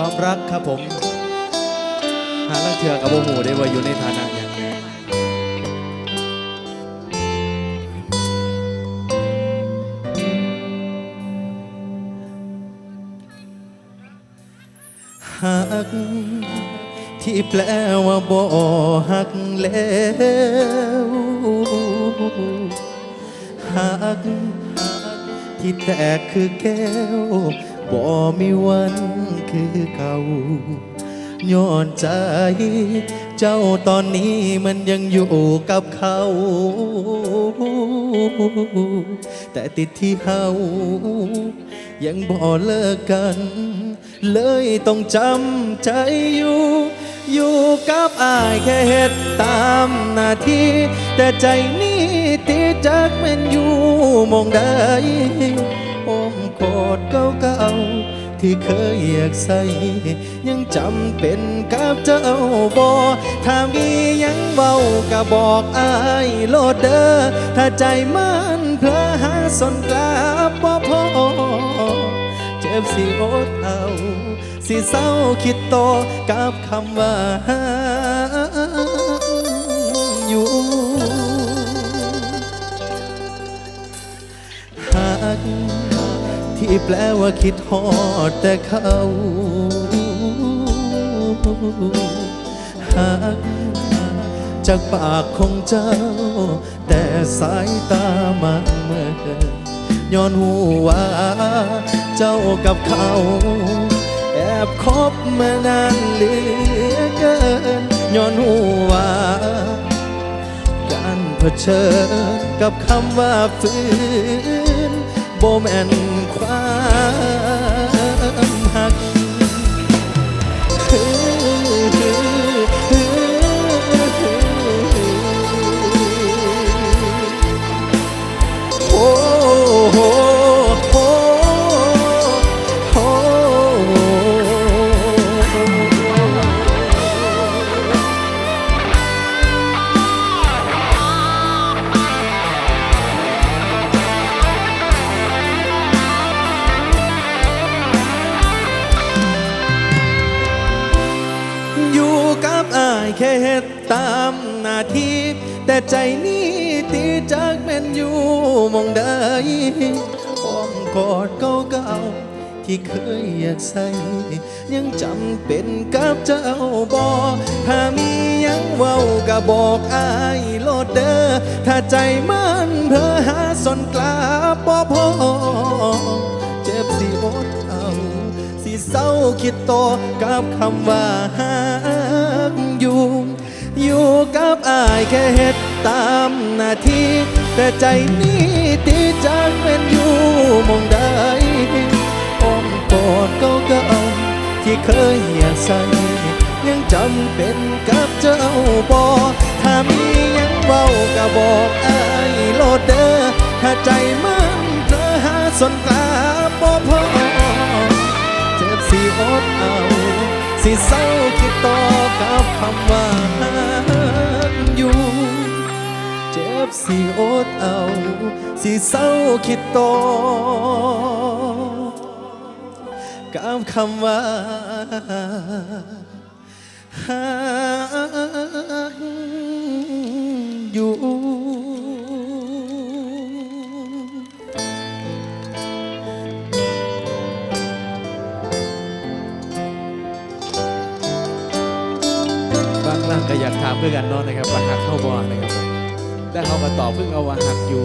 ความรักครับผม หาลังเถื่อกับโมโหได้ว่าอยู่ในฐานะอย่างไรหักที่แปลว่าบ่หักแล้วหักที่แตกคือแก้ว บ่มีวันคือเก่าย้อนใจ เจ้าตอนนี้มันยังอยู่กับเขา แต่ติดที่เฮายังบ่เลิกกัน เลยต้องจำใจอยู่ อยู่กับอายแค่เฮ็ดตามหน้าที่ แต่ใจนี้ติดจักม่นอยู่มองใดโอม โคตรเก่าๆที่เคยเอยากใส่ยังจำเป็นกับเจ้าบ่ถ้ามียังเบาก็บอกอายโลดเด้อถ้าใจมันเพลอหาสนกลับบ่พอเจ็บสิอดเอาสิเศร้าคิดโตกับคำว่าอยู่หัก ที่แปลว่าคิดฮอดแต่เขาหักจากปากของเจ้า แต่สายตามันเมื่อย้อนหูว่า เจ้ากับเขา แอบคบมานานเหลือเกินย้อนหูว่าการเผชิญกับคำว่าฝืน บแมนความ แค่เฮ็ดตามหน้าที่แต่ใจนี้ตีจากแม่นอยู่มองใดอ้อมกอดเก่าๆที่เคยอยากใส่ยังจำเป็นกับเจ้าบอถ้ามียังเว้าก็บอกอายโลดเด้อถ้าใจมันเพ้อหาสนกลาบบ่พอเจ็บสิอดเอา สิเศร้าคิดโตกับคำว่าหัก อยู่ อยู่กับอายแค่เฮ็ดตามหน้าที่แต่ใจนี้ตีจากเป็นอยู่มองใดอ้อมกอดเก่าๆที่เคยอยากใส่ยังจำเป็นกับเจ้าบอถ้ามียังเบาก็บอกอายโลดเด้อถ้าใจมันเธอหาสนกลาบ่พอเจ็บสิอดเอา สิเศร้าคิดต่อกับคำว่าหักอยู่เจ็บสิอดเอา สิเศร้าคิดต่อกับคำว่า ก็อยากถามเพื่อกันเนาะนะครับว่าหักเข้าบ่อนะครับผมแต่เขาก็ตอบเพิ่งเอาว่าหักอยู่